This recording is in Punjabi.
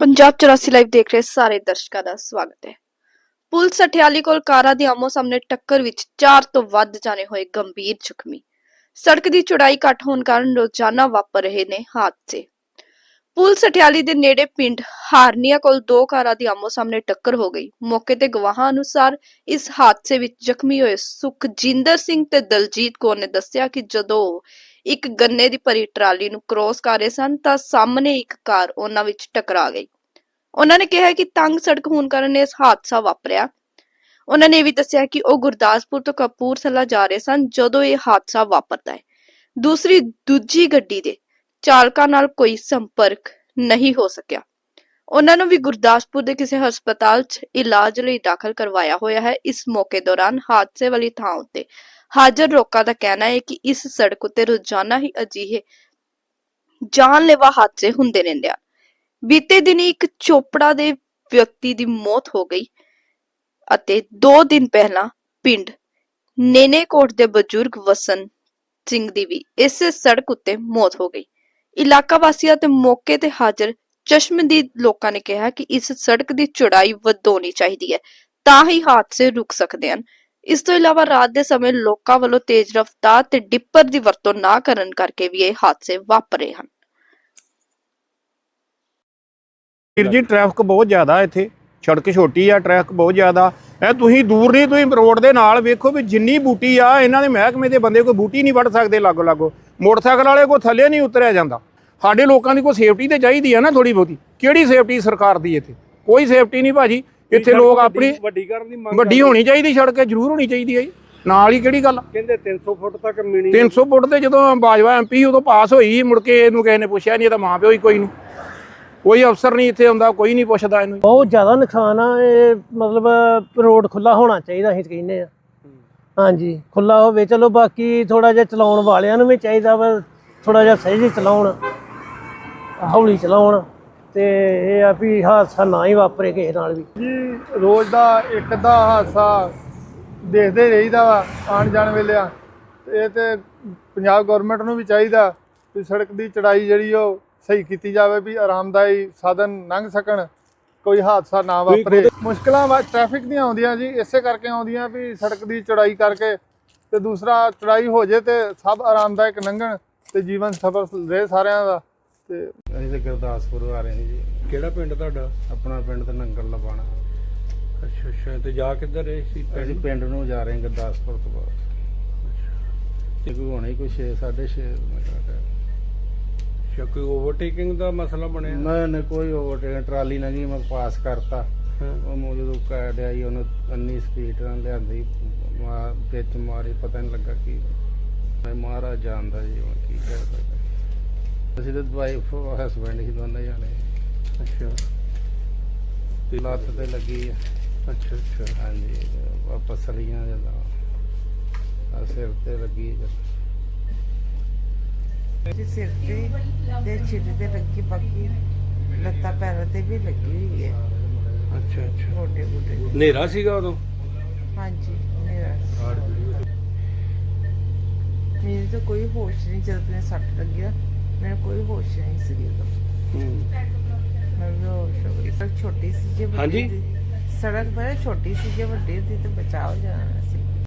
ਪੰਜਾਬ 84 ਲਾਈਵ ਦੇਖ ਰਹੇ ਸਾਰੇ ਦਰਸ਼ਕਾਂ ਦਾ ਸਵਾਗਤ ਹੈ। ਪੁਲਿਸ ਸਠਿਆਲੀ ਕੋਲ ਕਾਰਾਂ ਦੀ ਆਮੋ ਸਾਹਮਣੇ ਟੱਕਰ ਵਿੱਚ 4 ਤੋਂ ਵੱਧ ਜਾਣੇ ਹੋਏ ਗੰਭੀਰ ਜ਼ਖਮੀ। ਸੜਕ ਦੀ ਚੌੜਾਈ ਘੱਟ ਹੋਣ ਕਾਰਨ ਰੋਜ਼ਾਨਾ ਵਾਪਰ ਰਹੇ ਨੇ ਹਾਦਸੇ। ਪੁਲਿਸ ਅਠਿਆਲੀ ਦੇ ਨੇੜੇ ਪਿੰਡ ਹਾਰਨੀਆ ਕੋਲ ਦੋ ਕਾਰਾਂ ਦੀ ਆਮੋ ਸਾਹਮਣੇ ਟੱਕਰ ਹੋ ਗਈ। ਮੌਕੇ ਤੇ ਗਵਾਹਾਂ ਅਨੁਸਾਰ ਇਸ ਹਾਦਸੇ ਵਿੱਚ ਜ਼ਖਮੀ ਹੋਏ ਸੁਖਜਿੰਦਰ ਸਿੰਘ ਤੇ ਦਲਜੀਤ ਕੌਰ ਨੇ ਦੱਸਿਆ ਕਿ ਜਦੋਂ ਇੱਕ ਗੰਨੇ ਦੀ ਭਰੀ ਟਰਾਲੀ ਨੂੰ ਕ੍ਰੋਸ ਕਰ ਰਹੇ ਸਨ ਤਾਂ ਸਾਹਮਣੇ ਇੱਕ ਕਾਰ ਉਹਨਾਂ ਵਿੱਚ ਟਕਰਾ ਗਈ। ਉਹਨਾਂ ਨੇ ਕਿਹਾ ਕਿ ਤੰਗ ਸੜਕ ਹੋਣ ਕਾਰਨ ਇਹ ਹਾਦਸਾ ਵਾਪਰਿਆ। ਉਹਨਾਂ ਨੇ ਵੀ ਦੱਸਿਆ ਕਿ ਉਹ ਗੁਰਦਾਸਪੁਰ ਤੋਂ ਕਪੂਰਥਲਾ ਜਾ ਰਹੇ ਸਨ ਜਦੋਂ ਇਹ ਹਾਦਸਾ ਵਾਪਰਦਾ ਹੈ। ਦੂਸਰੀ, ਦੂਜੀ ਗੱਡੀ ਦੇ ਚਾਲਕਾਂ ਨਾਲ ਕੋਈ ਸੰਪਰਕ ਨਹੀਂ ਹੋ ਸਕਿਆ। ਉਹਨਾਂ ਨੂੰ ਵੀ ਗੁਰਦਾਸਪੁਰ ਦੇ ਕਿਸੇ ਹਸਪਤਾਲ 'ਚ ਇਲਾਜ ਲਈ ਦਾਖਲ ਕਰਵਾਇਆ ਹੋਇਆ ਹੈ। ਇਸ ਮੌਕੇ ਦੌਰਾਨ ਹਾਦਸੇ ਵਾਲੀ ਥਾਂ ਉੱਤੇ ਹਾਜ਼ਰ ਲੋਕਾਂ ਦਾ ਕਹਿਣਾ ਹੈ ਕਿ ਇਸ ਸੜਕ ਉੱਤੇ ਰੋਜ਼ਾਨਾ ਹੀ ਅਜਿਹੇ ਜਾਨਲੇਵਾ ਹਾਦਸੇ ਹੁੰਦੇ ਰਹਿੰਦੇ ਹਨ। ਬੀਤੇ ਦਿਨ ਇੱਕ ਚੋਪੜਾ ਦੇ ਵਿਅਕਤੀ ਦੀ ਮੌਤ ਹੋ ਗਈ ਅਤੇ 2 ਦਿਨ ਪਹਿਲਾਂ ਪਿੰਡ ਨੇਨੇਕੋਟ ਦੇ ਬਜ਼ੁਰਗ ਵਸਨ ਸਿੰਘ ਦੀ ਵੀ ਇਸੇ ਸੜਕ ਉੱਤੇ ਮੌਤ ਹੋ ਗਈ। ਇਲਾਕਾ ਵਾਸੀਆਂ ਤੇ ਮੌਕੇ ਤੇ ਹਾਜ਼ਰ ਚਸ਼ਮਦੀਦ ਲੋਕਾਂ ਨੇ ਕਿਹਾ ਕਿ ਇਸ ਸੜਕ ਦੀ ਚੌੜਾਈ ਵਧਾਉਣੀ ਚਾਹੀਦੀ ਹੈ, ਤਾਂ ਹੀ ਹਾਦਸੇ ਰੁਕ ਸਕਦੇ ਹਨ। ਇਸ ਤੋਂ ਇਲਾਵਾ ਰਾਤ ਦੇ ਸਮੇਂ ਲੋਕਾਂ ਵੱਲੋਂ ਤੇਜ਼ ਰਫ਼ਤਾਰ ਤੇ ਡਿੱਪਰ ਦੀ ਵਰਤੋਂ ਨਾ ਕਰਨ ਕਰਕੇ ਵੀ ਇਹ ਹਾਦਸੇ ਵਾਪਰੇ ਹਨ। ਵੀਰ ਜੀ ਟ੍ਰੈਫਿਕ ਬਹੁਤ ਜ਼ਿਆਦਾ ਇੱਥੇ। ਸੜਕ ਛੋਟੀ ਆ ਟ੍ਰੈਫਿਕ ਬਹੁਤ ਜ਼ਿਆਦਾ। ਐ ਤੁਸੀਂ ਦੂਰ ਨਹੀਂ, ਤੁਸੀਂ ਰੋਡ ਦੇ ਨਾਲ ਵੇਖੋ ਵੀ ਜਿੰਨੀ ਬੂਟੀ ਆ, ਇਹਨਾਂ ਦੇ ਮਹਿਕਮੇ ਦੇ ਬੰਦੇ ਕੋਈ ਬੂਟੀ ਨਹੀਂ ਵੱਢ ਸਕਦੇ ਲਾਗੋ ਲਾਗੋ ਮੋਟਰਸਾਈਕਲ ਵਾਲੇ ਕੋ ਥੱਲੇ ਨਹੀਂ ਉਤਰਿਆ ਜਾਂਦਾ। ਸਾਡੇ ਲੋਕਾਂ ਦੀ ਕੋਈ ਸੇਫਟੀ ਤੇ ਚਾਹੀਦੀ ਆ ਨਾ ਥੋੜੀ ਬਹੁਤੀ। ਕਿਹੜੀ ਸੇਫਟੀ ਸਰਕਾਰ ਦੀ ਇੱਥੇ? ਕੋਈ ਸੇਫਟੀ ਨਹੀਂ ਭਾਜੀ। ਇੱਥੇ ਲੋਕ ਆਪਣੀ ਵੱਡੀ ਕਰਨ ਦੀ ਮੰਗ ਵੱਡੀ ਹੋਣੀ ਚਾਹੀਦੀ ਸੜਕ ਜ਼ਰੂਰ ਹੋਣੀ ਚਾਹੀਦੀ ਹੈ ਜੀ। ਨਾਲ ਹੀ ਕਿਹੜੀ ਗੱਲ? ਕਹਿੰਦੇ 300 ਫੁੱਟ ਤੱਕ ਮਿਣੀ 300 ਫੁੱਟ ਤੇ ਜਦੋਂ ਬਾਜਵਾ ਐਮਪੀ ਉਦੋਂ ਪਾਸ ਹੋਈ ਮੁੜ ਕੇ ਇਹਨੂੰ ਕਿਸੇ ਨੇ ਪੁੱਛਿਆ ਨਹੀਂ ਇਹਦਾ ਮਾਂ ਪਿਓ ਹੀ ਕੋਈ ਨੂੰ। ਕੋਈ ਅਫਸਰ ਨਹੀਂ ਇੱਥੇ ਹੁੰਦਾ ਕੋਈ ਨਹੀਂ ਪੁੱਛਦਾ ਇਹਨੂੰ। ਬਹੁਤ ਜ਼ਿਆਦਾ ਨੁਕਸਾਨ ਆ ਇਹ ਮਤਲਬ ਰੋਡ ਖੁੱਲਾ ਹੋਣਾ ਚਾਹੀਦਾ ਅਸੀਂ ਕਹਿੰਦੇ ਆ। ਹਾਂਜੀ ਖੁੱਲਾ ਹੋਵੇ ਚਲੋ ਬਾਕੀ ਥੋੜਾ ਜਿਹਾ ਚਲਾਉਣ ਵਾਲਿਆਂ ਨੂੰ ਵੀ ਚਾਹੀਦਾ ਵਾ ਥੋੜਾ ਜਿਹਾ ਸਹੀ ਜਿਹੀ ਚਲਾਉਣ ਹੌਲੀ ਚਲਾਉਣ। ਤੇ ਇਹ ਆ ਵੀ ਹਾਦਸਾ ਨਾ ਹੀ ਵਾਪਰੇ ਕਿਸੇ ਨਾਲ ਵੀ। ਜੀ ਰੋਜ਼ ਦਾ ਇੱਕ ਅੱਧਾ ਹਾਦਸਾ ਦੇਖਦੇ ਰਹੀਦਾ ਵਾ ਆਉਣ ਜਾਣ ਵੇਲੇ ਆ। ਤੇ ਇਹ ਤੇ ਪੰਜਾਬ ਗਵਰਨਮੈਂਟ ਨੂੰ ਵੀ ਚਾਹੀਦਾ ਵੀ ਸੜਕ ਦੀ ਚੜਾਈ ਜਿਹੜੀ ਉਹ ਸਹੀ ਕੀਤੀ ਜਾਵੇ ਵੀ ਆਰਾਮਦਾਈ ਸਾਧਨ ਲੰਘ ਸਕਣ ਕੋਈ ਹਾਦਸਾ ਨਾ ਵਾਪਰੇ। ਮੁਸ਼ਕਲਾਂ ਵਾ ਟ੍ਰੈਫਿਕ ਦੀਆਂ ਆਉਂਦੀਆਂ ਜੀ ਇਸੇ ਕਰਕੇ ਆਉਂਦੀਆਂ ਵੀ ਸੜਕ ਦੀ ਚੜਾਈ ਕਰਕੇ ਤੇ ਦੂਸਰਾ ਚੜਾਈ ਹੋ ਜੇ ਤੇ ਸਭ ਆਰਾਮਦਾਇਕ ਲੰਘਣ ਤੇ ਜੀਵਨ ਸਫਲ ਰਹੇ ਸਾਰਿਆਂ ਦਾ। ਤੇ ਅਸੀਂ ਤੇ ਗੁਰਦਾਸਪੁਰ ਆ ਰਹੇ ਹਾਂ ਜੀ। ਕਿਹੜਾ ਪਿੰਡ ਤੁਹਾਡਾ? ਆਪਣਾ ਪਿੰਡ ਤੇ ਨੰਗਲ ਲਵਾਣਾ। ਅੱਛਾ ਅੱਛਾ। ਤੇ ਜਾ ਕਿੱਧਰ ਰਹੇ ਸੀ ਅਸੀਂ ਪਿੰਡ ਨੂੰ ਜਾ ਰਹੇ ਹਾਂ ਗੁਰਦਾਸਪੁਰ ਤੋਂ ਬਾਅਦ। ਤੇ ਕੋਈ ਹੋਣਾ ਹੀ ਕੋਈ 6 6.5 ਮੀਟਰ ਦਾ ਅੱਛਾ ਕੋਈ ਓਵਰਟੇਕਿੰਗ ਦਾ ਮਸਲਾ ਬਣਿਆ? ਨਾ ਨਾ ਕੋਈ ਓਵਰਟੇਕ ਟਰਾਲੀ ਲੰਗੀ ਮੈਂ ਪਾਸ ਕਰਤਾ। ਹਾਂ। ਉਹ ਮੋ ਜਦੋਂ ਕਾਟ ਆਈ ਉਹਨੂੰ ਅੰਨੀ ਸਪੀਡ ਨਾਲ ਲਿਆਂਦੀ ਮਾਰ ਵਿੱਚ ਮਾਰੀ ਪਤਾ ਨਹੀਂ ਲੱਗਾ ਕੀ। ਮੈਂ ਮਹਾਰਾਜ ਜਾਣਦਾ ਜੀ ਹੁਣ ਕੀ ਕਰ ਸਕਦਾ। ਅਸੀਂ ਤਾਂ ਵਾਈਫ ਹਸਬੈਂਡ ਹੀ ਦੋਨੇ ਜਾਣੇ। ਅੱਛਾ। ਤੇ ਲੱਤ ਤੇ ਲੱਗੀ ਆ। ਅੱਛਾ ਅੱਛਾ। ਹਾਂਜੀ ਵਾਪਸ ਸਲੀਆਂ ਜਾਂਦਾ। ਆ ਸਿਰ ਤੇ ਲੱਗੀ ਜਦੋਂ। ਤੇ ਸਿਰ ਤੇ ਤੇ ਛਿੱਟ ਤੇ ਲੱਗੀ ਬਾਕੀ। ਲੱਤਾਂ ਪੈਰਾਂ ਤੇ ਵੀ ਲੱਗੀ ਹੋਈ ਹੈ ਅੱਛਾ ਅੱਛਾ। ਗੋਡੇ ਗੋਡੇ ਹਨੇਰਾ ਸੀਗਾ ਉਦੋਂ? ਹਾਂਜੀ ਮੇਰਾ ਮੇਰੇ ਤਾਂ ਕੋਈ ਹੋਸ਼ ਨਹੀਂ ਜਦ ਸੱਟ ਲੱਗਿਆ। ਕੋਈ ਹੋਸ਼ ਨਹੀਂ ਸੀ ਉਦੋਂ। ਹੂੰ ਮੈਂ ਬੇਹੋਸ਼ ਹੋ ਗਈ। ਸੜਕ ਛੋਟੀ ਸੀ ਜੇ ਵੱਡੀ ਹਾਂਜੀ? ਸੜਕ ਬੜਾ ਛੋਟੀ ਸੀ ਜੇ ਵੱਡੀ ਤਾਂ ਬਚਾਅ ਹੋ ਜਾਣਾ ਸੀ।